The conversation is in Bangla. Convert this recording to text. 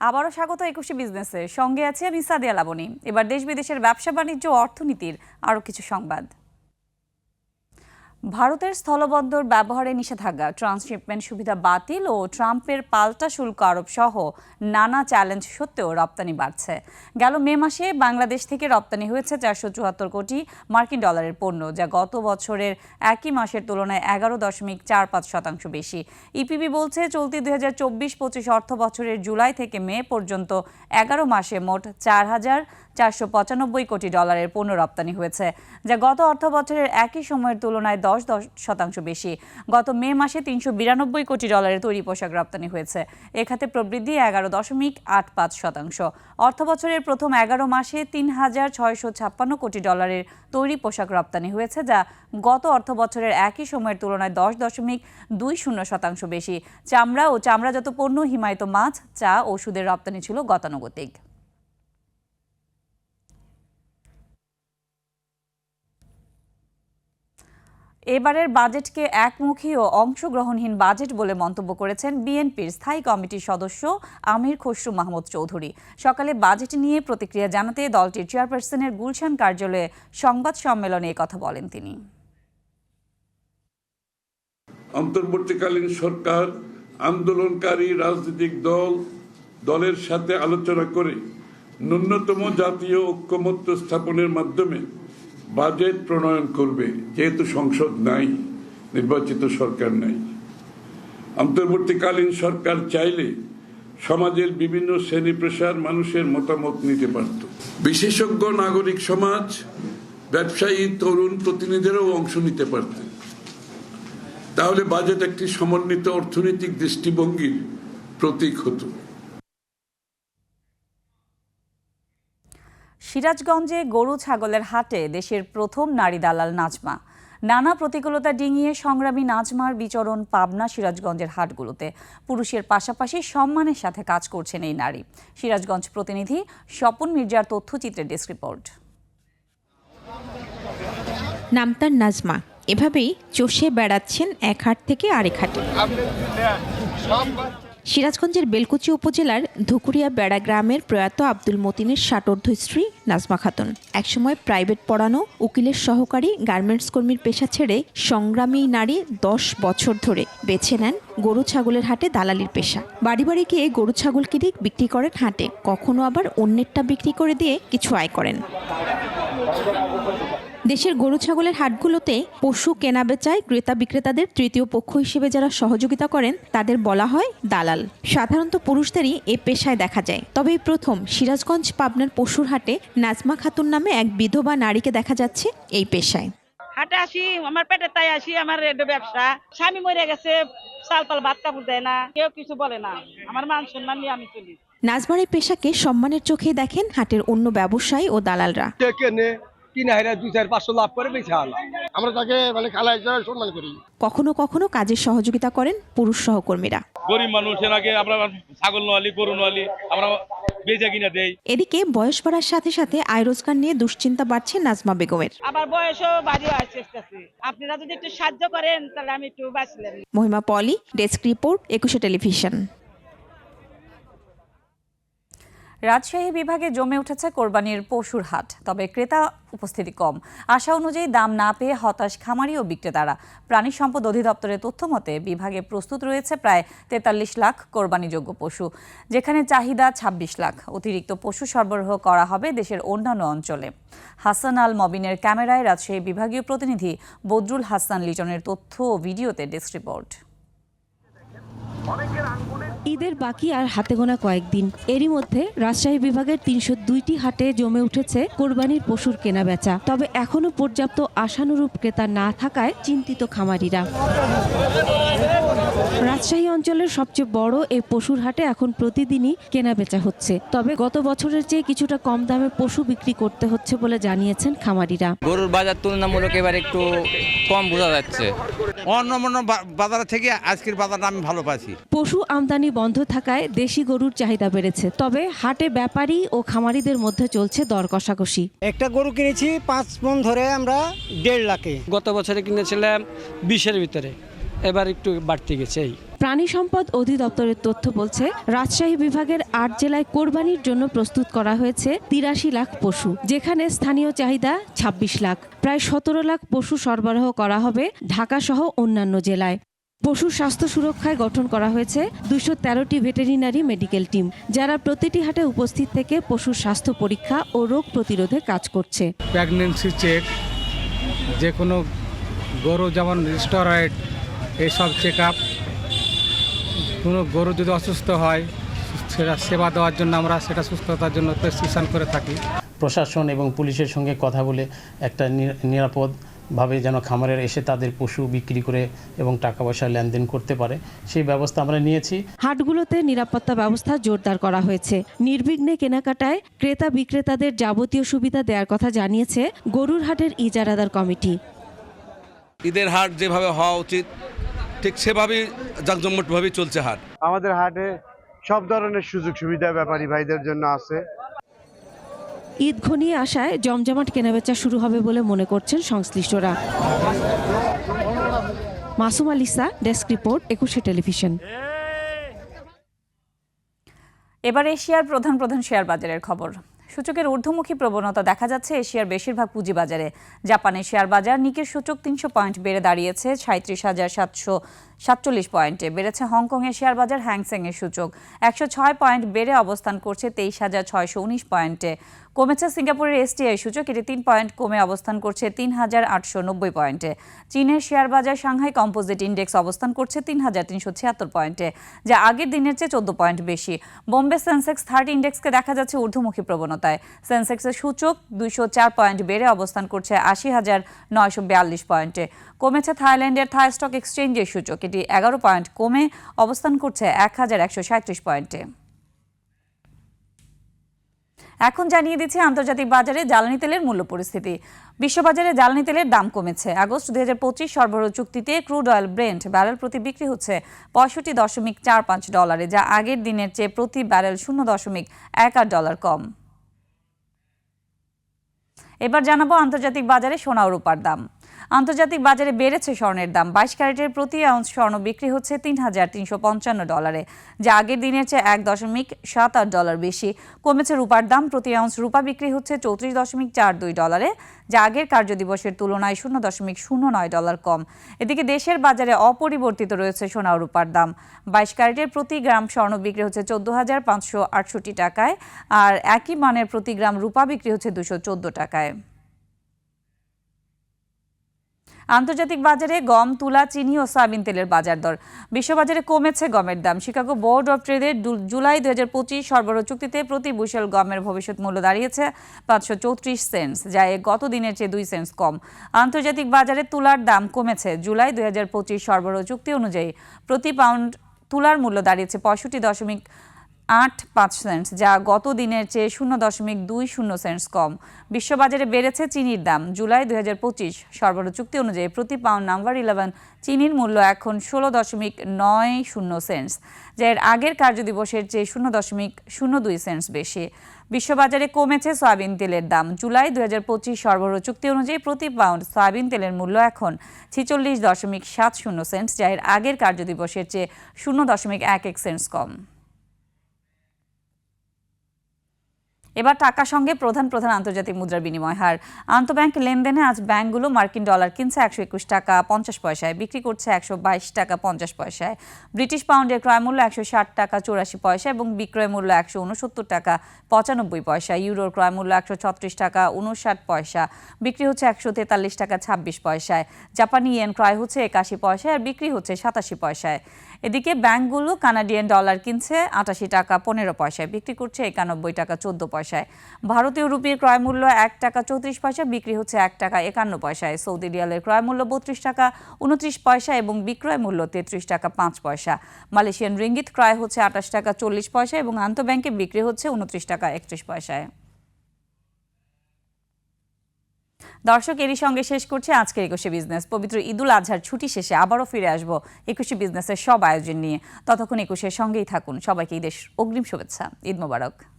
আবারও স্বাগত একুশে বিজনেসের। সঙ্গে আছে আমি সাদিয়া লাবণী এবার দেশ বিদেশের ব্যবসা বাণিজ্য অর্থনীতির আরও কিছু সংবাদ। ভারতের স্থলবন্দর ব্যবহারে নিষেধাজ্ঞা, ট্রান্সশিপমেন্ট সুবিধা বাতিল ও ট্রাম্পের পাল্টা শুল্ক আরোপ সহ নানা চ্যালেঞ্জ সত্ত্বেও রপ্তানি বাড়ছে। গেল মে মাসে বাংলাদেশ থেকে রপ্তানি হয়েছে চারশো চুয়াত্তর কোটি মার্কিন ডলারের পণ্য, যা গত বছরের একই মাসের তুলনায় এগারো দশমিক চার পাঁচ শতাংশ বেশি। ইপিবি বলছে, চলতি দুই হাজার চব্বিশ পঁচিশ অর্থ বছরের জুলাই থেকে মে পর্যন্ত এগারো মাসে মোট চার হাজার চারশো পঁচানব্বই কোটি ডলারের পণ্য রপ্তানি হয়েছে, যা গত অর্থ বছরের একই সময়ের তুলনায় দশ দশ শতাংশ বেশি। গত মে মাসে তিনশো বিরানব্বই কোটি ডলারের তৈরি পোশাক রপ্তানি হয়েছে। এ খাতে প্রবৃদ্ধি এগারো দশমিক আট পাঁচ শতাংশ। অর্থ বছরের প্রথম এগারো মাসে তিন হাজার ছয়শো ছাপ্পান্ন কোটি ডলারের তৈরি পোশাক রপ্তানি হয়েছে, যা গত অর্থ বছরের একই সময়ের তুলনায় দশ দশমিক দুই শূন্য শতাংশ বেশি। চামড়া ও চামড়াজাত পণ্য, হিমায়িত মাছ, চা, ওষুধের রপ্তানি ছিল গতানুগতিক। এবারের বাজেটকে একমুখী ও অংশগ্রহণহীন বাজেট বলে মন্তব্য করেছেন বিএনপির স্থায়ী কমিটির সদস্য আমির খসরু মাহমুদ চৌধুরী। সকালে বাজেট নিয়ে প্রতিক্রিয়া জানাতে দলটির চেয়ারপারসনের গুলশান কার্যালয়ে সংবাদ সম্মেলনে কথা বলেন তিনি। অন্তর্বর্তীকালীন সরকার, আন্দোলনকারী রাজনৈতিক দল, দলের সাথে আলোচনা করে ন্যূনতম জাতীয় ঐক্যমত্য স্থাপনের মাধ্যমে বাজেট প্রণয়ন করবে, যেহেতু সংসদ নাই, নির্বাচিত সরকার নাই। অন্তর্বর্তীকালীন সরকার চাইলে সমাজের বিভিন্ন শ্রেণি পেশার মানুষের মতামত নিতে পারত। বিশেষজ্ঞ নাগরিক সমাজ, ব্যবসায়ী, তরুণ প্রতিনিধিরাও অংশ নিতে পারতেন। তাহলে বাজেট একটি সমন্বিত অর্থনৈতিক দৃষ্টিভঙ্গির প্রতীক হতো। সিরাজগঞ্জে গরু ছাগলের হাটে দেশের প্রথম নারী দালাল নাজমা। নানা প্রতিকূলতা ডিঙিয়ে সংগ্রামী নাজমার বিচরণ পাবনা সিরাজগঞ্জের হাটগুলোতে। পুরুষের পাশাপাশি সম্মানের সাথে কাজ করছেন এই নারী। সিরাজগঞ্জ প্রতিনিধি স্বপন মির্জার তথ্যচিত্রের ডেস্ক রিপোর্ট। নাম তার নাজমা। এভাবেই চষে বেড়াচ্ছেন এক হাট থেকে আরেক হাটে। সিরাজগঞ্জের বেলকুচি উপজেলার ধুকুরিয়া বেড়া গ্রামের প্রয়াত আব্দুল মতিনের ষাটোর্ধ স্ত্রী নাজমা খাতুন। একসময় প্রাইভেট পড়ানো, উকিলের সহকারী, গার্মেন্টস কর্মীর পেশা ছেড়ে সংগ্রামী নারী দশ বছর ধরে বেছে নেন গরু ছাগলের হাটে দালালির পেশা। বাড়ি বাড়ি গিয়ে গরু ছাগল কিনে বিক্রি করেন হাটে। কখনো আবার অন্যেরটা বিক্রি করে দিয়ে কিছু আয় করেন। দেশের গরু ছাগলের হাটগুলোতে পশু কেনাবেচায় ক্রেতা বিক্রেতাদের তৃতীয় পক্ষ হিসেবে যারা সহযোগিতা করেন তাদের বলা হয় দালাল। সাধারণত পুরুষদেরই এ পেশায় দেখা যায়। তবে এই প্রথম সিরাজগঞ্জ পাবনার পশুর হাটে নাজমা খাতুন নামে এক বিধবা নারীকে দেখা যাচ্ছে এই পেশায়। হাটে আসি আমার পেটে তাই আসি আমার রেডো ব্যবসা। স্বামী মরে গেছে চাল পাল ভাত কাপড় দেয় না কেউ কিছু বলে না। আমার মান সম্মান নিয়ে আমি চলি। নাজমার এই পেশাকে সম্মানের চোখে দেখেন হাটের অন্য ব্যবসায়ী ও দালালরা। কেনে কিনা হেরা দুই চার পাঁচশো লাভ করে বেঁচে আলা আমরা তাকে মানে খালা হিসাবে সম্মান করি। কখনো কখনো কাজের সহযোগিতা করেন পুরুষ সহকর্মীরা। গরিব মানুষের আগে আমরা ছাগল নোয়ালি গরু নোয়ালি আমরা বেচা কিনা দেই। এদিকে বয়স বাড়ার সাথে সাথে আয় রোজগার নিয়ে দুশ্চিন্তা বাড়ছে নাজমা বেগমের। আবার বয়সও বাড়িও আসতেছে। আপনারা যদি একটু সাহায্য করেন তাহলে আমি একটু বাঁচলেন Mahima Poli desk report Ekushey television. Rajshahi বিভাগে জমে উঠেছে কোরবানির পশুর হাট, তবে ক্রেতা উপস্থিতি কম। আশা অনুযায়ী দাম না পেয়ে হতাশ খামারি ও বিক্রেতারা। প্রাণী সম্পদ অধিদপ্তরের তথ্য মতে, বিভাগে প্রস্তুত রয়েছে প্রায় তেতাল্লিশ লাখ কোরবানিযোগ্য পশু, যেখানে চাহিদা ২৬ লাখ। অতিরিক্ত পশু সরবরাহ করা হবে দেশের অন্যান্য অঞ্চলে। হাসান আল মবিনের ক্যামেরায় রাজশাহী বিভাগীয় প্রতিনিধি বদরুল হাসান লিটনের তথ্য ও ভিডিওতে ডেস্ক রিপোর্ট। ঈদের বাকি আর হাতে গোনা কয়েকদিন। এরই মধ্যে রাজশাহী বিভাগের তিনশো দুইটি হাটে জমে উঠেছে কোরবানির পশুর কেনা বেচা তবে এখনও পর্যাপ্ত আশানুরূপ ক্রেতা না থাকায় চিন্তিত খামারিরা। রাজশাহী অঞ্চলের সবচেয়ে বড় এই পশুর হাটে এখন প্রতিদিনই কেনা বেচা হচ্ছে। তবে গত বছরের চেয়ে কিছুটা কম দামে পশু বিক্রি করতে হচ্ছে বলে জানিয়েছেন খামারিরা। গরুর বাজার তুলনামূলক এবার একটু কম বোঝা যাচ্ছে। অন্য অন্য বা- বাজার থেকে আজকের বাজারটা আমি ভালো পাচ্ছি। পশু আমদানি বন্ধ থাকায় দেশি গরুর চাহিদা বেড়েছে। তবে হাটে ব্যাপারী ও খামারিদের মধ্যে চলছে দর কষাকষি। একটা গরু কিনেছি পাঁচ মন ধরে আমরা দেড় লাখে। গত বছরে কিনেছিলাম বিশের ভিতরে। এবার একটু বাড়তে গেছে এই। প্রাণী সম্পদ অধিদপ্তরের তথ্য বলছে রাজশাহী বিভাগের আট জেলায় কোরবানির জন্য প্রস্তুত করা হয়েছে তিরাশি লাখ পশু যেখানে স্থানীয় চাহিদা ২৬ লাখ। প্রায় সতেরো লাখ পশু সরবরাহ করা হবে ঢাকা সহ অন্যান্য জেলায়। পশু স্বাস্থ্য সুরক্ষায় গঠন করা হয়েছে দুশো তেরোটি ভেটেরিনারি মেডিকেল টিম যারা প্রতিটি হাটে উপস্থিত থেকে পশুর স্বাস্থ্য পরীক্ষা ও রোগ প্রতিরোধে কাজ করছে। প্রেগনেন্সি চেক যে কোনো গরু যেমন স্টেরয়েড এইসব চেক আপ কোনো গরু যদি অসুস্থ হয় সেটা সেবা দেওয়ার জন্য আমরা সেটা সুস্থতার জন্য প্রেসক্রিপশন করে থাকি। প্রশাসন এবং পুলিশের সঙ্গে কথা বলে একটা নি- নিরাপদভাবে যেন খামারের এসে তাদের পশু বিক্রি করে এবং টাকা পয়সা লেনদেন করতে পারে সেই ব্যবস্থা আমরা নিয়েছি। হাটগুলোতে নিরাপত্তা ব্যবস্থা জোরদার করা হয়েছে। নির্বিঘ্নে কেনাকাটায় ক্রেতা বিক্রেতাদের যাবতীয় সুবিধা দেওয়ার কথা জানিয়েছে গরুর হাটের ইজারাদার কমিটি। ঈদের হাট যেভাবে হওয়া উচিত ঠিক সেভাবেই জাঁকজমটভাবেই চলছে হাট। আমাদের হাটে সব ধরনের সুযোগ সুবিধা ব্যাপারী ভাইদের জন্য আছে। ঈদ ঘনিয়ে আসায় জমজমাট কেনাবেচা শুরু হবে বলে মনে করছেন সংশ্লিষ্টরা। Masum Alisa desk report Ekushey television. এবার এশিয়ার প্রধান প্রধান শেয়ার বাজারের খবর। সূচকের ঊর্ধ্বমুখী প্রবণতা দেখা যাচ্ছে এশিয়ার বেশিরভাগ পুঁজিবাজারে। জাপানের শেয়ার বাজার নিকের সূচক তিনশো পয়েন্ট বেড়ে দাঁড়িয়েছে সাঁত্রিশ হাজার সাতশো সাতচল্লিশ পয়েন্টে। বেড়েছে হংকংয়ের শেয়ার বাজার হ্যাংসেংয়ের সূচক। একশো ছয় পয়েন্ট বেড়ে অবস্থান করছে তেইশ হাজার ছয়শো উনিশ পয়েন্টে। কমেছে সিঙ্গাপুরের এসটিআই সূচক, এটি তিন পয়েন্ট কমে অবস্থান করছে তিন হাজার আটশো নব্বই পয়েন্টে। চীনের শেয়ার বাজার সাংহাই কম্পোজিট ইন্ডেক্স অবস্থান করছে তিন হাজার তিনশো ছিয়াত্তর পয়েন্টে, যা আগের দিনের চেয়ে চোদ্দ পয়েন্ট বেশি। বোম্বে সেন্সেক্স থার্টি ইন্ডেক্সকে দেখা যাচ্ছে ঊর্ধ্বমুখী প্রবণতায়। সেন্সেক্সের সূচক দুইশো চার পয়েন্ট বেড়ে অবস্থান করছে আশি হাজার নয়শো বিয়াল্লিশ পয়েন্টে। কমেছে থাইল্যান্ডের থাই স্টক এক্সচেঞ্জের সূচক এটি এগারো পয়েন্ট কমে অবস্থান করছে এক হাজার একশো সাঁত্রিশ পয়েন্টে। এখন জানিয়ে দিচ্ছে, আন্তর্জাতিক বাজারে জ্বালানি তেলের মূল্য পরিস্থিতি। বিশ্ববাজারে জ্বালানি তেলের দাম কমেছে। আগস্ট দুই হাজার পঁচিশ সরবরাহ চুক্তিতে ক্রুড অয়েল ব্রেন্ট ব্যারেল প্রতি বিক্রি হচ্ছে পঁয়ষট্টি দশমিক চার পাঁচ ডলারে, যা আগের দিনের চেয়ে প্রতি ব্যারেল শূন্য দশমিক এক আট ডলার কম। এবার জানাব, আন্তর্জাতিক বাজারে সোনা রূপার দাম। আন্তর্জাতিক বাজারে বেড়েছে স্বর্ণের দাম। বাইশ ক্যারেটের প্রতি আউন্স স্বর্ণ বিক্রি হচ্ছে তিন হাজার তিনশো পঞ্চান্ন ডলারে, যা আগের দিনের চেয়ে এক দশমিক সাত আট ডলার বেশি। কমেছে রূপার দাম, প্রতি আউন্স রূপা বিক্রি হচ্ছে চৌত্রিশ দশমিক চার দুই ডলারে, যা আগের কার্যদিবসের তুলনায় শূন্য দশমিক শূন্য নয় ডলার কম। এদিকে দেশের বাজারে অপরিবর্তিত রয়েছে সোনা রূপার দাম। বাইশ ক্যারেটের প্রতি গ্রাম স্বর্ণ বিক্রি হচ্ছে চোদ্দ হাজার পাঁচশো আটষট্টি টাকায়, আর একই মানের প্রতি গ্রাম রূপা বিক্রি হচ্ছে দুশো চোদ্দ টাকায়। আন্তর্জাতিক বাজারে গম, তুলা, চিনি ও সয়াবিন তেলের বাজার দর। বিশ্ববাজারে কমেছে গমের দাম। শিকাগো বোর্ড অফ ট্রেডের জুলাই দুই হাজার পঁচিশ সরবরাহ চুক্তিতে প্রতি বুশেল গমের ভবিষ্যৎ মূল্য দাঁড়িয়েছে পাঁচশো চৌত্রিশ সেন্টস, যা গত দিনের চেয়ে দুই সেন্টস কম। আন্তর্জাতিক বাজারে তুলার দাম কমেছে। জুলাই দুই হাজার পঁচিশ সরবরাহ চুক্তি অনুযায়ী প্রতি পাউন্ড তুলার মূল্য দাঁড়িয়েছে পঁয়ষট্টি দশমিক আট পাঁচ সেন্টস, যা গত দিনের চেয়ে শূন্য দশমিক দুই শূন্য সেন্টস কম। বিশ্ববাজারে বেড়েছে চিনির দাম। জুলাই দুই হাজার পঁচিশ সরবরাহ চুক্তি অনুযায়ী প্রতি পাউন্ড নাম্বার ইলেভেন চিনির মূল্য এখন ষোলো দশমিক নয় শূন্য সেন্টস, যা এর আগের কার্যদিবসের চেয়ে শূন্য দশমিক শূন্য দুই সেন্টস বেশি। বিশ্ববাজারে কমেছে সয়াবিন তেলের দাম। জুলাই দুই হাজার পঁচিশ সরবরাহ চুক্তি অনুযায়ী প্রতি পাউন্ড সয়াবিন তেলের মূল্য এখন ছিচল্লিশ দশমিক সাত শূন্য সেন্টস, যা এর আগের কার্যদিবসের চেয়ে শূন্য দশমিক এক এক সেন্টস কম। এবার টাকার সঙ্গে প্রধান প্রধান আন্তর্জাতিক মুদ্রার বিনিময় হার। আন্তঃব্যাংক লেনদেনে আজ ব্যাংকগুলো মার্কিন ডলার কিনছে একশো একুশ টাকা পঞ্চাশ পয়সায়, বিক্রি করছে একশো বাইশ টাকা পঞ্চাশ পয়সায়। ব্রিটিশ পাউন্ডের ক্রয় মূল্য একশো ষাট টাকা চৌরাশি পয়সা এবং বিক্রয় মূল্য একশো উনসত্তর টাকা পঁচানব্বই পয়সা ইউরোর ক্রয় মূল্য একশো ছত্রিশ টাকা উনষাট পয়সা, বিক্রি হচ্ছে একশো তেতাল্লিশ টাকা ছাব্বিশ পয়সায়। জাপানি ইয়েন ক্রয় হচ্ছে একাশি পয়সায় আর বিক্রি হচ্ছে সাতাশি পয়সায়। এদিকে ব্যাংকগুলো কানাডিয়ান ডলার কিনছে আটাশি টাকা পনেরো পয়সায়, বিক্রি করছে একানব্বই টাকা চোদ্দ পয়সায়। ভারতীয় রুপির ক্রয় মূল্য এক টাকা চৌত্রিশ পয়সা, বিক্রি হচ্ছে এক টাকা একান্ন পয়সায়। সৌদি রিয়ালের ক্রয় মূল্য বত্রিশ টাকা উনত্রিশ পয়সা এবং বিক্রয় মূল্য তেত্রিশ টাকা পাঁচ পয়সা। মালয়েশিয়ান রিঙ্গিত ক্রয় হচ্ছে আটাশ টাকা চল্লিশ পয়সা এবং আন্তঃব্যাংকে বিক্রি হচ্ছে উনত্রিশ টাকা একত্রিশ পয়সায়। দর্শক, এরই সঙ্গে শেষ করছে আজকের একুশে বিজনেস। পবিত্র ঈদুল আজহার ছুটি শেষে আবারও ফিরে আসব একুশে বিজনেসের সব আয়োজন নিয়ে। ততক্ষণ একুশের সঙ্গেই থাকুন। সবাইকে ঈদের অগ্রিম শুভেচ্ছা। ঈদ মোবারক।